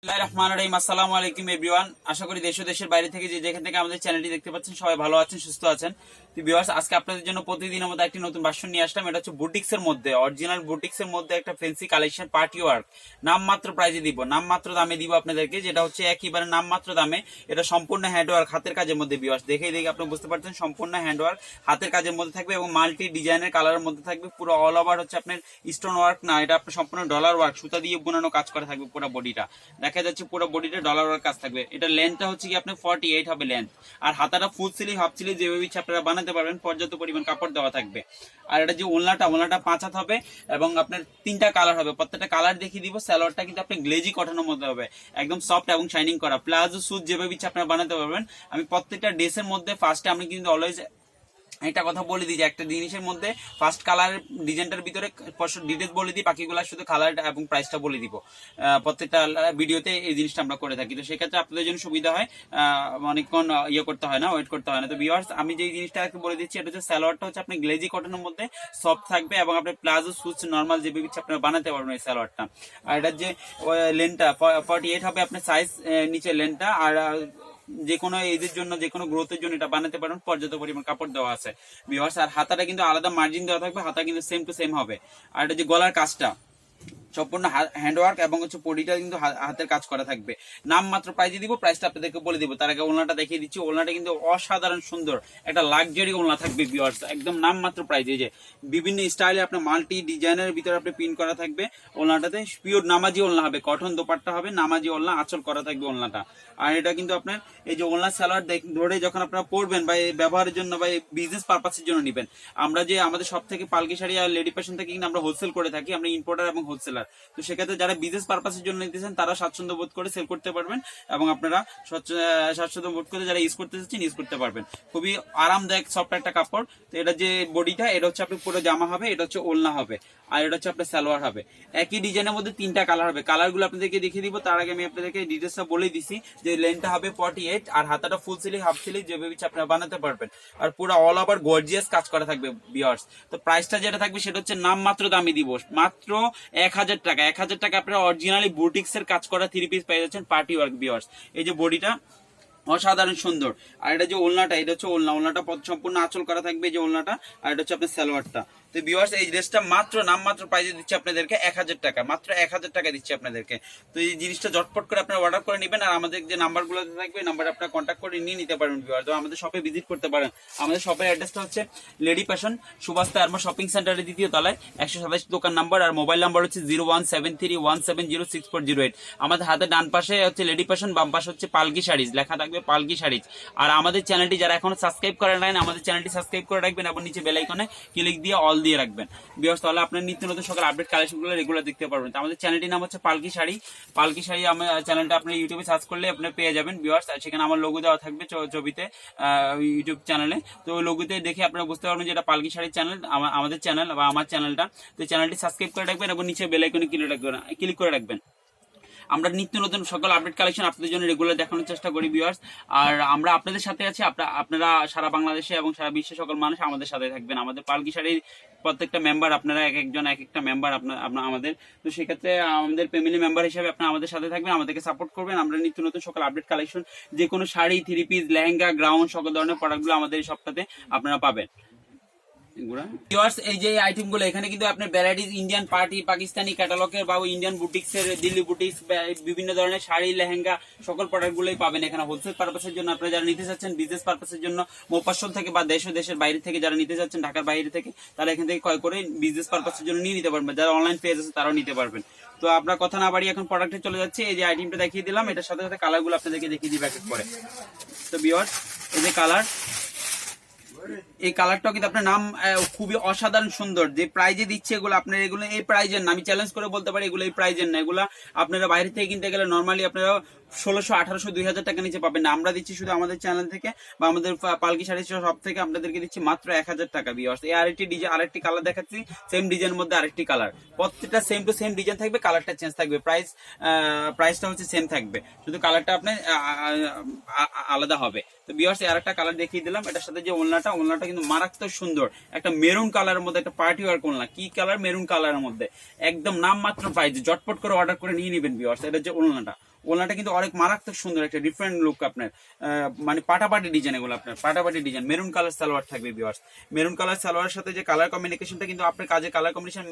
বিসমিল্লাহির রহমানির রহিম। আসসালামু আলাইকুম, এভরিওয়ান। আশা করি দেশ ও দেশের বাইরে থেকে যে যেখান থেকে আমাদের চ্যানেলটি দেখতে পাচ্ছেন, সবাই ভালো আছেন, সুস্থ আছেন। তো ভিউয়ার্স আজকে আপনাদের জন্য প্রতিদিনের মধ্যে একটি নতুন ভার্সন নিয়ে আসলাম। এটা হচ্ছে বুটিক্স মধ্যে অরিজিনাল বুটিক্স মধ্যে একটা ফেন্সি কালেকশন পার্টি ওয়ার্ক নাম প্রাইজে দিব নাম দামে দিব আপনাদেরকে, যেটা হচ্ছে একইবারে নাম দামে। এটা সম্পূর্ণ হ্যান্ড ওয়ার্ক হাতের কাজের মধ্যে ভিউয়ার্স দেখেই দেখে আপনি বুঝতে পারছেন, সম্পূর্ণ হ্যান্ড ওয়ার্ক হাতের কাজের মধ্যে থাকবে এবং মাল্টি ডিজাইনের কালারের মধ্যে থাকবে, পুরো অল ওভার হচ্ছে আপনার স্টোন ওয়ার্ক না, এটা আপনার সম্পূর্ণ ডলার ওয়ার্ক সুতা দিয়ে বোনানো কাজ করা থাকবে পুরো বডিটা দেখা যাচ্ছে পুরো বডিটা ডলার ওয়ার্ক কাজ থাকবে। এটা লেন্থটা হচ্ছে কি আপনার ফর্টি এইট হবে লেন্থ আর হাতাটা ফুল সিলি হাফ সিলি যেভাবে ইচ্ছা আপনারা বানাতে পারবেন, পর্যাপ্ত পরিমাণ কাপড় দেওয়া থাকবে। আর এটা যে ওলনাটা ওলনাটা পাঁচ হাত হবে এবং আপনার তিনটা কালার হবে। প্রত্যেকটা কালার দেখিয়ে দিব স্যালোয়ারটা কিন্তু আপনি গ্লেজি কটনের মধ্যে হবে। একদম সফট এবং শাইনিং করা। প্লাজো সুট যেভাবে ইচ্ছা আপনারা বানাতে পারবেন। আমি প্রত্যেকটা ড্রেসের মধ্যে ফার্স্টে আমি কিন্তু অলওয়েজ একটা কথা বলে দিই যে একটা জিনিসের মধ্যে ফার্স্ট কালার ডিজাইনটার ভিতরে ডিটেলস বলে দিই, বাকিগুলো শুধু কালার এবং প্রাইসটা বলে দিব। প্রত্যেকটা ভিডিওতে এই জিনিসটা আমরা করে থাকি। তো সেক্ষেত্রে আপনাদের জন্য সুবিধা হয় অনেকক্ষণ ইয়ে করতে হয় না ওয়েট করতে হয় না। তো ভিউয়ার্স আমি যে জিনিসটা বলে দিচ্ছি, এটা হচ্ছে স্যালোয়ারটা হচ্ছে আপনি গ্লেজি কটনের মধ্যে সফট থাকবে এবং আপনি প্লাজো সুচ নর্মাল যে বিবিচ্ছে আপনারা বানাতে পারবেন এই স্যালোয়ারটা আর এটার যে লেনটা ফর্টি এইট হবে আপনার সাইজ নিচে লেনটা আর যে কোনো এজের জন্য যে কোনো গ্রোথের জন্য এটা বানাতে পারেন, পর্যাপ্ত পরিমাণ কাপড় দেওয়া আছে। বিভার্স আর হাতাটা কিন্তু আলাদা মার্জিন দেওয়া থাকবে, হাতা কিন্তু সেম টু সেম হবে। আর এটা যে গলার কাজটা সম্পূর্ণ হ্যান্ডওয়ার্ক এবং হচ্ছে পডিটা কিন্তু হাতের কাজ করা থাকবে। নাম মাত্র প্রাইজে দিব প্রাইসটা আপনাদেরকে বলে দিব। তার আগে ওলনাটা দেখিয়ে দিচ্ছি। ওলনাটা কিন্তু অসাধারণ সুন্দর। একটা লাক্সারি ওলনা থাকবে ভিউয়ার্স একদম নাম মাত্র প্রাইজে যে বিভিন্ন স্টাইলে আপনার মাল্টি ডিজাইনের ভিতরে আপনি পিন করা থাকবে ওলনাটাতে। পিওর নামাজি ওলনা হবে। কটন দোপাট্টা হবে, নামাজি ওলনা, আঁচল করা থাকবে ওলনাটা। আর এটা কিন্তু আপনার এই যে ওলনা সালোয়ার দেখ- ধরে যখন আপনারা পরবেন বা ব্যবহারের জন্য বা বিজনেস পারপাসের জন্য নেবেন, আমরা যে আমাদের সব থেকে পালকি শাড়ি আর লেডি ফ্যাশন থেকে কিন্তু আমরা হোলসেল করে থাকি। আমরা ইম্পোর্টার এবং হোলসেলার তো সেক্ষেত্রে যারা বিজনেস পারপাসের জন্য নিতেছেন, তারা স্বাচ্ছন্দ্য বোধ করে সেল করতে পারবেন এবং আপনারা স্বাচ্ছন্দ্য বোধ করে যারা ইউজ করতে চাচ্ছেন ইউজ করতে পারবেন। খুবই আরামদায়ক সফট একটা কাপড়। তো এটা যে বডিটা এটা হচ্ছে আপনি পুরো জামা হবে, এটা হচ্ছে ওলনা হবে, আর এটা হচ্ছে আপনার সালোয়ার হবে। একই ডিজাইনের মধ্যে তিনটা কালার হবে। কালারগুলো আপনাদেরকে দেখিয়ে দিব, তার আগে আমি আপনাদেরকে ডিটেলসটা বলে দিছি যে লেনটা হবে ফর্টি এইট আর হাতাটা ফুল সিলি হাফ সিলি যেভাবে আপনারা বানাতে পারবেন। আর পুরো অল ওভার গর্জিয়াস কাজ করা থাকবে বিয়ার্স তো প্রাইসটা যেটা থাকবে, সেটা হচ্ছে নাম মাত্র দামি দিব মাত্র এক হাজার হাজার টাকা, এক হাজার টাকা আপনার অরিজিনালি বুটিক্স এর কাজ করা থ্রি পিস পেয়ে যাচ্ছেন পার্টি ওয়ার্ক বিয়ার্স এই যে বডিটা, অসাধারণ সুন্দর। আর এটা যে ওলনাটা, এটা হচ্ছে ওলনা, ওলনাটা সম্পূর্ণ আঁচল করা থাকবে যে ওলনাটা, আর এটা হচ্ছে আপনার সালোয়ারটা। তো ভিউয়ার্স এই ড্রেসটা মাত্র নাম মাত্র প্রাইজে দিচ্ছি আপনাদেরকে এক হাজার টাকা। মাত্র এক হাজার টাকা দিচ্ছি আপনাদেরকে। তো এই জিনিসটা ঝটপট করে আপনারা অর্ডার করে নেবেন আর আমাদের যে নাম্বারগুলো থাকবে নাম্বার আপনারা কন্ট্যাক্ট করে নিয়ে নিতে পারবেন ভিউয়ার্স তো আমাদের শপে ভিজিট করতে পারেন। আমাদের শপের অ্যাড্রেসটা হচ্ছে লেডি ফ্যাশন সুভাষ তারমা শপিং সেন্টারের দ্বিতীয় তলায়, একশো সাতাশ দোকান নাম্বার আর মোবাইল নাম্বার হচ্ছে zero one seven three one seven zero six four zero eight আমাদের হাতে ডান পাশে হচ্ছে লেডি ফ্যাশন বাম পাশে হচ্ছে পালকি শাড়িজ। লেখা থাকবে পালকি শাড়িজ। আর আমাদের চ্যানেলটি যারা এখনও সাবস্ক্রাইব করে নেন আমাদের চ্যানেলটি সাবস্ক্রাইব করে রাখবেন এবং নিচে বেল আইকনে ক্লিক দিয়ে অল দিয়ে রাখবেন। বিকজ তাহলে আপনার নিত্য নতুন সকাল আপডেট কালেকশনগুলো রেগুলার দেখতে পারবেন। আমাদের চ্যানেলটির নাম হচ্ছে পালকি শাড়ি। পালকি শাড়ি আমার চ্যানেলটা আপনি ইউটিউবে সার্চ করলে আপনি পেয়ে যাবেন ভিউয়ার্স সেখানে আমার লোগো দেওয়া থাকবে ছবিতে ইউটিউব চ্যানেলে তো লোগোতে দেখে আপনারা বুঝতে পারবেন যে এটা পালকি শাড়ির চ্যানেল আমাদের চ্যানেল বা আমার চ্যানেলটা তো চ্যানেলটি সাবস্ক্রাইব করে রাখবেন এবং নিচে বেল আইকনে ক্লিক রাখবেন ক্লিক করে রাখবেন। আমরা নিত্য নতুন সকল আপডেট কালেকশন আপনাদের জন্য রেগুলার দেখানোর চেষ্টা করি ভিউয়ার্স আর আমরা আপনাদের সাথে আছি, আপনা- আপনারা সারা বাংলাদেশে এবং সারা বিশ্বের সকল মানুষ আমাদের সাথে থাকবেন। আমাদের পালকি শাড়ির প্রত্যেকটা মেম্বার আপনারা এক একজন, এক একটা মেম্বার আপনার আমাদের। তো সেক্ষেত্রে আমাদের ফ্যামিলি মেম্বার হিসেবে আপনারা আমাদের সাথে থাকবেন, আমাদেরকে সাপোর্ট করবেন। আমরা নিত্য নতুন সকল আপডেট কালেকশন যে কোনো sari three piece lehenga ground সকল ধরনের প্রোডাক্টগুলো আমাদের এই সপ্তাহে আপনারা পাবেন। এই যে আইটেমগুলো এখানে কিন্তু আপনার ভ্যারাইটিস ইন্ডিয়ান পার্টি পাকিস্তানি ক্যাটালগের বা ইন্ডিয়ান বুটিক্স দিল্লি বুটিক্স বিভিন্ন ধরনের শাড়ি, লেহেঙ্গা, সকল প্রোডাক্ট গুলোই পাবেন এখানে হোলসেল পারপাসের জন্য। যারা নিতে চাচ্ছেন বিজনেস পারপাসের জন্য মোপাসল থেকে বা দেশ ও দেশের বাইরে থেকে যারা নিতে চাচ্ছেন, ঢাকার বাইরে থেকে, তারা এখান থেকে ক্রয় করে বিজনেস পারপাসের জন্য নিয়ে নিতে পারবেন। যারা অনলাইন পেজ আছে, তারাও নিতে পারবেন। তো আপনার কথা না বাড়ি এখন প্রোডাক্টে চলে যাচ্ছে। এই যে আইটেমটা দেখিয়ে দিলাম, এটার সাথে সাথে কালারগুলো আপনাদেরকে দেখিয়ে দিই প্যাকেট করে। তো বিয়ার্স এই যে কালার এই কালারটাও কিন্তু আপনার নাম খুবই অসাধারণ সুন্দর। যে প্রাইজে দিচ্ছে এগুলো, আপনার এগুলো এই প্রাইজের না, আমি চ্যালেঞ্জ করে বলতে পারি, এগুলো এই প্রাইজের না। এগুলো আপনারা বাইরে থেকে কিনতে গেলে নর্মালি আপনারা ষোলোশো, আঠারোশো, দুই হাজার টাকা নিচে পাবেন। না আমরা দিচ্ছি শুধু আমাদের চ্যানেল থেকে বা আমাদের পালকি শাড়ি সব থেকে আপনাদেরকে দিচ্ছি মাত্র এক হাজার টাকা বিয়ার্স এই আরেকটি ডিজাইন আরেকটি কালার দেখাচ্ছি সেম মধ্যে আরেকটি কালার প্রত্যেকটা সেম টু সেম ডিজাইন থাকবে কালারটা চেঞ্জ থাকবে। প্রাইস প্রাইসটা হচ্ছে সেম থাকবে। শুধু কালারটা আপনার আলাদা হবে। তো বিয়ার্স আর একটা কালার দেখিয়ে দিলাম। এটার সাথে যে ওলনাটা ওলনাটা কিন্তু মারাত্মক সুন্দর। একটা মেরুন কালারের মধ্যে একটা পার্টি ওয়ার্ক ওলনা কি কালার মেরুন কালারের মধ্যে। একদম নাম মাত্র প্রাইস জটপট করে অর্ডার করে নিয়ে নেবেন বিয়ার্স এটা যে ওলনাটা। ওনাটা কিন্তু অনেক মারাত্মক সুন্দর একটা ডিফারেন্ট লুক আপনার। মানে পাটাপাটি ডিজাইন এগুলো আপনার, পাটাপাটি ডিজাইন মেরুন কালার সালোয়ার থাকবে ভিউয়ার্স মেরুন কালার সালোয়ারের সাথে যে কালার কম্বিনেশনটা কিন্তু আপনার কাজে কালার কম্বিনেশন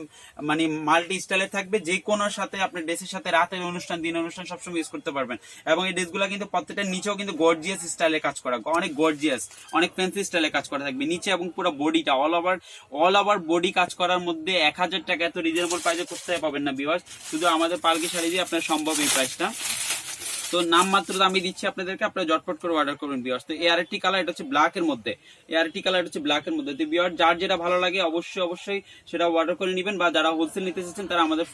মানে মাল্টি স্টাইলে থাকবে। যে কোনোর সাথে আপনার ড্রেসের সাথে রাতের অনুষ্ঠান দিন অনুষ্ঠান সবসময় ইউজ করতে পারবেন। এবং এই ড্রেসগুলো কিন্তু প্রত্যেকটা নিচেও কিন্তু গর্জিয়াস স্টাইলে কাজ করা। অনেক গর্জিয়াস অনেক ফ্যান্সি স্টাইলে কাজ করা থাকবে। নিচে এবং পুরো বডিটা all over all over body কাজ করার মধ্যে এক হাজার টাকা এত রিজনেবল প্রাইসে করতে পাবেন না বিওয়ার্স শুধু আমাদের পালকি শাড়ি দিয়ে আপনার সম্ভব এই প্রাইসটা তো নাম মাত্র আমি দিচ্ছি আপনাদেরকে, আপনারা জটপট করে অর্ডার করবেন বিয়ার্স তো এই আরেকটি কালার এটা হচ্ছে ব্ল্যাক এর মধ্যে। এই আরেকটি কালার হচ্ছে ব্ল্যাক এর মধ্যে। তো বিয়ার যার যেটা ভালো লাগে অবশ্যই অবশ্যই সেটা অর্ডার করে নেবেন বা যারা হোলসেল নিতে চাচ্ছেন, তারা আমাদের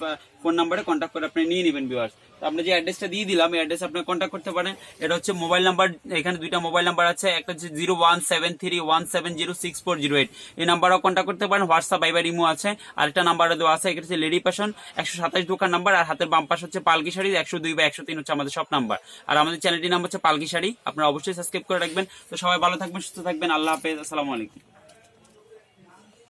ফোন নাম্বারে কন্ট্যাক্ট করে আপনি নিয়ে নেবেন বিয়ার্স আপনি যে অ্যাড্রেসটা দিয়ে দিলাম, এই অ্যাড্রেস আপনি কন্ট্যাক্ট করতে পারেন। এটা হচ্ছে মোবাইল নাম্বার এখানে দুইটা মোবাইল নাম্বার আছে। একটা হচ্ছে zero one seven three one seven zero six four zero eight এই নাম্বারও কন্ট্যাক্ট করতে পারেন। হোয়াটসঅ্যাপ বাইবার ইমো আছে। আরেকটা নাম্বার দেওয়া আছে, এটা হচ্ছে লেডি প্যাশন একশো সাতাশ দোকান নাম্বার আর হাতের বাম পাশ হচ্ছে পালকি শাড়ি। একশো দুই বা একশো তিন হচ্ছে আমাদের সব নাম্বার আর আমাদের চ্যানেলটির নাম হচ্ছে পালকি শাড়ি। আপনারা অবশ্যই সাবস্ক্রাইব করে রাখবেন। তো সবাই ভালো থাকবেন, সুস্থ থাকবেন। আল্লাহ হাফেজ। আসসালামু আলাইকুম।